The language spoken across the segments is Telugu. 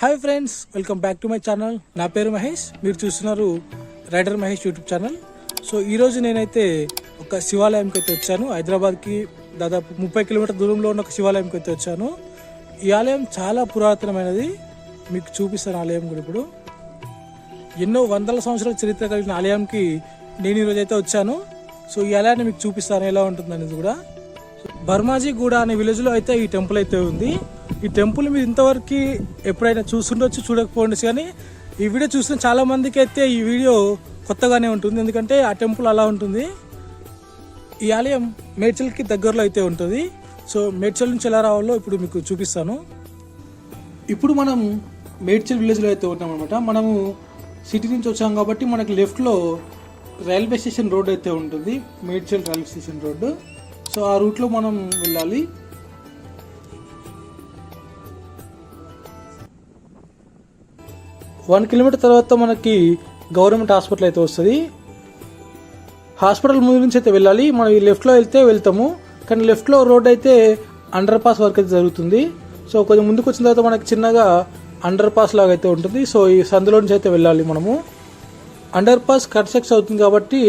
Hi friends welcome back to my channel. నా పేరు మహేష్. మీరు చూస్తున్నారు rider Mahesh YouTube channel. So ఈరోజు నేనైతే ఒక శివాలయంకి అయితే వచ్చాను. హైదరాబాద్కి దాదాపు ముప్పై కిలోమీటర్ దూరంలో ఉన్న ఒక శివాలయంకి అయితే వచ్చాను. ఈ ఆలయం చాలా పురాతనమైనది. మీకు చూపిస్తాను ఆలయం కూడా ఇప్పుడు. ఎన్నో వందల సంవత్సరాల చరిత్ర కలిగిన ఆలయంకి నేను ఈరోజు అయితే వచ్చాను. సో ఈ ఆలయాన్ని మీకు చూపిస్తాను ఎలా ఉంటుంది అనేది కూడా బర్మాజీ గూడ అనే విలేజ్లో అయితే ఈ టెంపుల్ అయితే ఉంది. ఈ టెంపుల్ మీరు ఇంతవరకు ఎప్పుడైనా చూస్తుండొచ్చు చూడకపోండి కానీ ఈ వీడియో చూసిన చాలామందికి అయితే ఈ వీడియో కొత్తగానే ఉంటుంది. ఎందుకంటే ఆ టెంపుల్ అలా ఉంటుంది. ఈ ఆలయం మేడ్చల్కి దగ్గరలో అయితే ఉంటుంది. సో మేడ్చల్ నుంచి ఎలా రావాలో ఇప్పుడు మీకు చూపిస్తాను. ఇప్పుడు మనం మేడ్చల్ విలేజ్లో అయితే ఉన్నాం అనమాట మనము సిటీ నుంచి వచ్చాం కాబట్టి మనకి లెఫ్ట్లో రైల్వే స్టేషన్ రోడ్ అయితే ఉంటుంది. Medchal railway station road. So ఆ రూట్లో మనం వెళ్ళాలి. వన్ కిలోమీటర్ తర్వాత మనకి గవర్నమెంట్ హాస్పిటల్ అయితే వస్తుంది. హాస్పిటల్ ముందు నుంచి అయితే వెళ్ళాలి. మనం ఈ లెఫ్ట్లో వెళ్తే వెళ్తాము. కానీ లెఫ్ట్లో రోడ్ అయితే అండర్ పాస్ వర్క్ అయితే జరుగుతుంది. సో కొంచెం ముందుకు వచ్చిన తర్వాత మనకి చిన్నగా అండర్ పాస్ లాగా అయితే ఉంటుంది. సో ఈ సందులో నుంచి అయితే వెళ్ళాలి మనము. అండర్ పాస్ కన్స్ట్రక్ట్ అవుతుంది కాబట్టి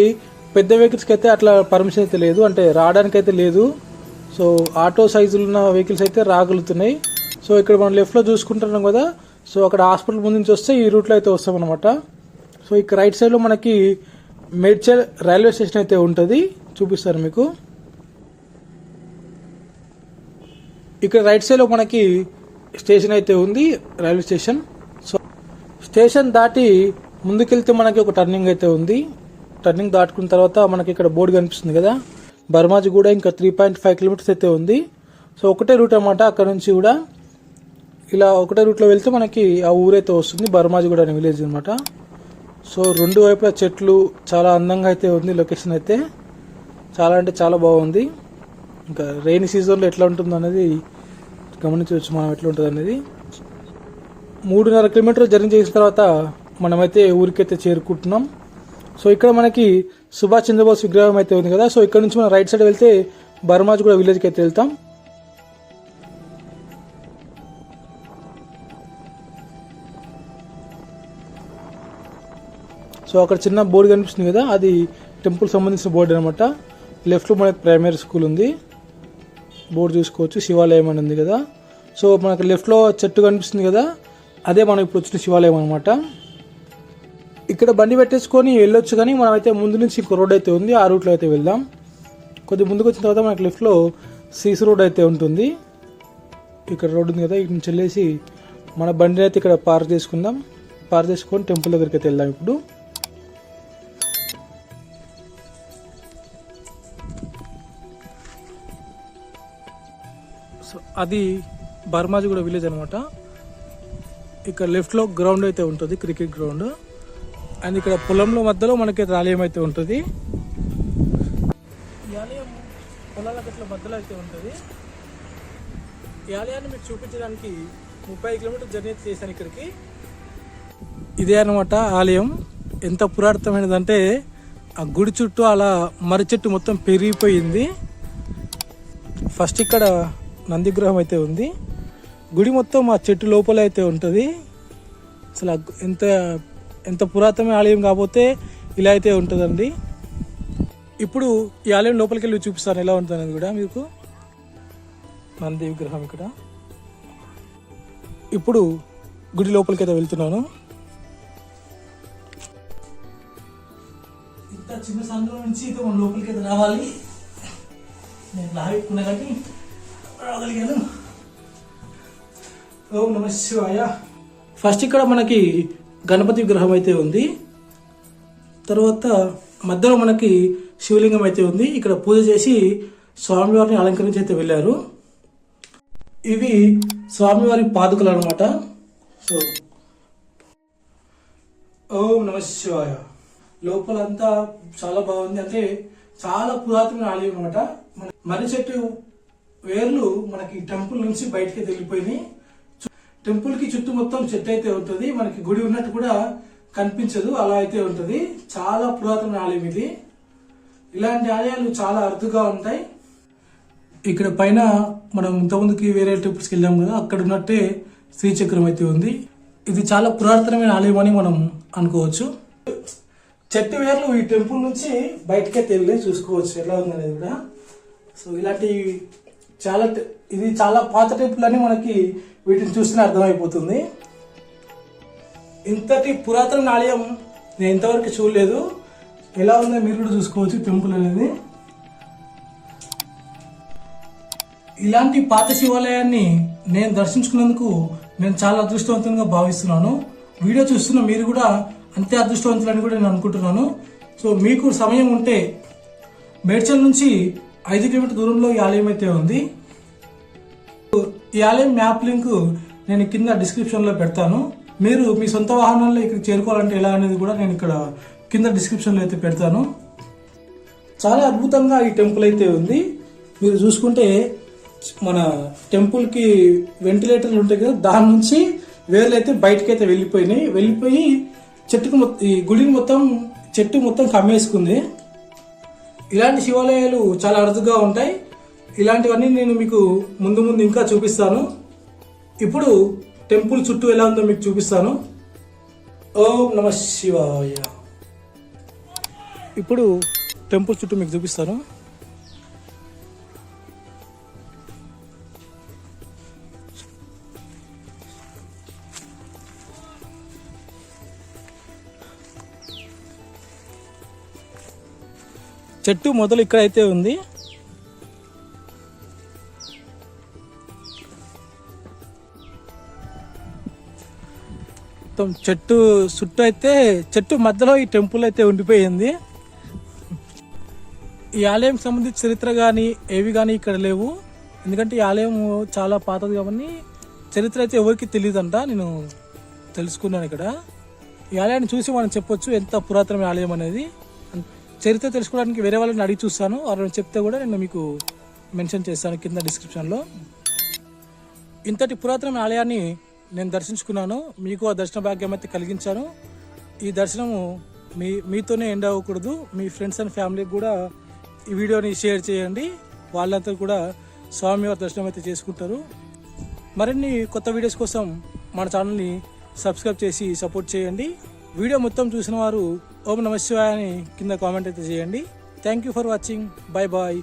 పెద్ద వెహికల్స్కి అయితే అట్లా పర్మిషన్ అయితే లేదు. అంటే రావడానికి అయితే లేదు. సో ఆటో సైజులు ఉన్న వెహికల్స్ అయితే రాగలుగుతున్నాయి. సో ఇక్కడ మనం లెఫ్ట్లో చూసుకుంటున్నాం కదా. సో అక్కడ హాస్పిటల్ ముందు నుంచి వస్తే ఈ రూట్లో అయితే వస్తామన్నమాట. సో ఇక్కడ రైట్ సైడ్లో మనకి మేడ్చల్ రైల్వే స్టేషన్ అయితే ఉంటుంది. చూపిస్తారు మీకు. ఇక్కడ రైట్ సైడ్లో మనకి స్టేషన్ అయితే ఉంది రైల్వే స్టేషన్. సో స్టేషన్ దాటి ముందుకెళ్తే మనకి ఒక టర్నింగ్ అయితే ఉంది. టర్నింగ్ దాటుకున్న తర్వాత మనకి ఇక్కడ బోర్డు కనిపిస్తుంది కదా. బర్మాజ్ కూడా ఇంకా త్రీ పాయింట్ ఫైవ్ కిలోమీటర్స్ అయితే ఉంది. సో ఒకటే రూట్ అనమాట అక్కడ నుంచి కూడా. ఇలా ఒకటే రూట్లో వెళ్తే మనకి ఆ ఊరైతే వస్తుంది. బర్మాజిగూడ అనే విలేజ్ అనమాట సో రెండు వైపులా చెట్లు చాలా అందంగా అయితే ఉంది లొకేషన్ అయితే. చాలా అంటే చాలా బాగుంది. ఇంకా రెయిన్ సీజన్లో ఎట్లా ఉంటుంది అనేది గమనించవచ్చు మనం ఎట్లా ఉంటుంది అనేది. మూడున్నర కిలోమీటర్ జర్నీ చేసిన తర్వాత మనమైతే ఊరికైతే చేరుకుంటున్నాం. సో ఇక్కడ మనకి సుభాష్ చంద్రబోస్ విగ్రహం అయితే ఉంది కదా. సో ఇక్కడ నుంచి మనం రైట్ సైడ్ వెళ్తే బర్మాజ్ కూడా విలేజ్కి అయితే వెళ్తాం. సో అక్కడ చిన్న బోర్డు కనిపిస్తుంది కదా అది టెంపుల్ సంబంధించిన బోర్డు అనమాట లెఫ్ట్లో మనకి ప్రైమరీ స్కూల్ ఉంది. బోర్డు చూసుకోవచ్చు శివాలయం అని ఉంది కదా. సో మనకు లెఫ్ట్లో చెట్టు కనిపిస్తుంది కదా అదే మనం ఇప్పుడు వచ్చిన శివాలయం అనమాట ఇక్కడ బండి పెట్టేసుకొని వెళ్ళొచ్చు కానీ మనమైతే ముందు నుంచి ఇంకో రోడ్ అయితే ఉంది ఆ రూట్లో అయితే వెళ్దాం. కొద్ది ముందుకు వచ్చిన తర్వాత మనకి లెఫ్ట్లో సీస్ రోడ్ అయితే ఉంటుంది. ఇక్కడ రోడ్ ఉంది కదా ఇటు నుంచి వెళ్ళేసి మన బండిని అయితే ఇక్కడ పార్క్ చేసుకుందాం. పార్క్ చేసుకొని టెంపుల్ దగ్గరికి అయితే వెళ్దాం ఇప్పుడు. సో అది బర్మాజిగూడ విలేజ్ అనమాట ఇక్కడ లెఫ్ట్లో గ్రౌండ్ అయితే ఉంటుంది క్రికెట్ గ్రౌండ్. అండ్ ఇక్కడ పొలంలో మధ్యలో మనకి ఆలయం అయితే ఉంటుంది. ఈ ఆలయం పొలాల గట్ల మధ్యలో అయితే ఉంటుంది. ఈ ఆలయాన్ని మీకు చూపించడానికి ముప్పై కిలోమీటర్ జర్నీ చేశాను ఇక్కడికి. ఇదే అనమాట ఆలయం. ఎంత పురాతనమైనదంటే ఆ గుడి చుట్టూ అలా మర్రి చెట్టు మొత్తం పెరిగిపోయింది. ఫస్ట్ ఇక్కడ నందిగ్రహం అయితే ఉంది. గుడి మొత్తం ఆ చెట్టు లోపల అయితే ఉంటుంది. అసలు ఎంత ఎంత పురాతనమైన ఆలయం కాకపోతే ఇలా అయితే ఉంటుందండి. ఇప్పుడు ఈ ఆలయం లోపలికి వెళ్ళి చూపిస్తాను ఎలా ఉంటుంది అనేది కూడా మీకు. నంది విగ్రహం ఇక్కడ. ఇప్పుడు గుడి లోపలికి అయితే వెళ్తున్నాను. ఇంత చిన్న సందులో నుంచి అయితే మనం లోపలికి అయితే రావాలి. నేను లాగెక్కున్నా కానీ రాగలిగాను. ఓం నమ శివాయ. ఫస్ట్ ఇక్కడ మనకి గణపతి విగ్రహం అయితే ఉంది. తర్వాత మధ్యలో మనకి శివలింగం అయితే ఉంది. ఇక్కడ పూజ చేసి స్వామివారిని అలంకరించి అయితే వెళ్ళారు. ఇవి స్వామివారి పాదుకలు అనమాట సో ఓం నమ శివాయ. లోపలంతా చాలా బాగుంది. అంటే చాలా పురాతన ఆలయం అనమాట మర్రి చెట్టు వేర్లు మనకి టెంపుల్ నుంచి బయటకి వెళ్ళిపోయినాయి టెంపుల్కి చుట్టూ మొత్తం చెట్టు అయితే ఉంటుంది. మనకి గుడి ఉన్నట్టు కూడా కనిపించదు. అలా అయితే ఉంటుంది. చాలా పురాతన ఆలయం ఇది. ఇలాంటి ఆలయాలు చాలా అరుదుగా ఉంటాయి. ఇక్కడ పైన మనం ఇంతకుముందుకి వేరే ట్రిప్స్కి వెళ్ళాం కదా అక్కడ ఉన్నట్టే శ్రీచక్రం అయితే ఉంది. ఇది చాలా పురాతనమైన ఆలయం అని మనం అనుకోవచ్చు. చెట్టు వేర్లు ఈ టెంపుల్ నుంచి బయటకే తెలియ చూసుకోవచ్చు. ఎలా ఉందనేది కూడా. సో ఇలాంటి చాలా ఇది చాలా పాత టైపులని మనకి వీటిని చూస్తేనే అర్థమైపోతుంది. ఇంతటి పురాతన ఆలయం నేను ఇంతవరకు చూడలేదు. ఎలా ఉందో మీరు కూడా చూసుకోవచ్చు టెంపుల్ అనేది. ఇలాంటి పాత శివాలయాన్ని నేను దర్శించుకున్నందుకు నేను చాలా అదృష్టవంతంగా భావిస్తున్నాను. వీడియో చూస్తున్న మీరు కూడా అంతే అదృష్టవంతులని కూడా నేను అనుకుంటున్నాను. సో మీకు సమయం ఉంటే మేడ్చల్ నుంచి ఐదు కిలోమీటర్ దూరంలో ఈ ఆలయం అయితే ఉంది. ఈ ఆలయం మ్యాప్ లింక్ నేను కింద డిస్క్రిప్షన్లో పెడతాను. మీరు మీ సొంత వాహనాల్లో ఇక్కడ చేరుకోవాలంటే ఎలా అనేది కూడా నేను ఇక్కడ కింద డిస్క్రిప్షన్లో అయితే పెడతాను. చాలా అద్భుతంగా ఈ టెంపుల్ అయితే ఉంది. మీరు చూసుకుంటే మన టెంపుల్కి వెంటిలేటర్లు ఉంటాయి కదా దాని నుంచి వేర్లు అయితే బయటకి అయితే వెళ్ళిపోయినాయి. వెళ్ళిపోయి చెట్టుకు మొత్తం ఈ గుడిని మొత్తం చెట్టు మొత్తం కమ్మేసుకుంది. ఇలాంటి శివాలయాలు చాలా అరుదుగా ఉంటాయి. ఇలాంటివన్నీ నేను మీకు ముందు ముందు ఇంకా చూపిస్తాను. ఇప్పుడు టెంపుల్ చుట్టూ ఎలా ఉందో మీకు చూపిస్తాను. ఓం నమ శివాయ. ఇప్పుడు టెంపుల్ చుట్టూ మీకు చూపిస్తాను. చెట్టు మొదలు ఇక్కడైతే ఉంది. మొత్తం చెట్టు చుట్టూ అయితే చెట్టు మధ్యలో ఈ టెంపుల్ అయితే ఉండిపోయింది. ఈ ఆలయం సంబంధించి చరిత్ర కానీ ఏవి కానీ ఇక్కడ లేవు. ఎందుకంటే ఈ ఆలయం చాలా పాతది కాబట్టి చరిత్ర అయితే ఎవరికి తెలియదంట నేను తెలుసుకున్నాను ఇక్కడ. ఈ ఆలయాన్ని చూసి మనం చెప్పొచ్చు ఎంత పురాతనమైన ఆలయం అనేది. చరిత్ర తెలుసుకోవడానికి వేరే వాళ్ళని అడిగి చూస్తాను. వాళ్ళని చెప్తే కూడా నేను మీకు మెన్షన్ చేస్తాను కింద డిస్క్రిప్షన్లో. ఇంతటి పురాతన ఆలయాన్ని నేను దర్శించుకున్నాను. మీకు ఆ దర్శన భాగ్యం అయితే కలిగించాను. ఈ దర్శనము మీ మీతోనే ఎండ్ అవ్వకూడదు. మీ ఫ్రెండ్స్ అండ్ ఫ్యామిలీకి కూడా ఈ వీడియోని షేర్ చేయండి. వాళ్ళంతా కూడా స్వామివారి దర్శనం అయితే చేసుకుంటారు. మరిన్ని కొత్త వీడియోస్ కోసం మన ఛానల్ని సబ్స్క్రైబ్ చేసి సపోర్ట్ చేయండి. వీడియో మొత్తం చూసిన వారు ఓం నమ శివాయ అని కింద కామెంట్ అయితే చేయండి. Thank you for watching bye bye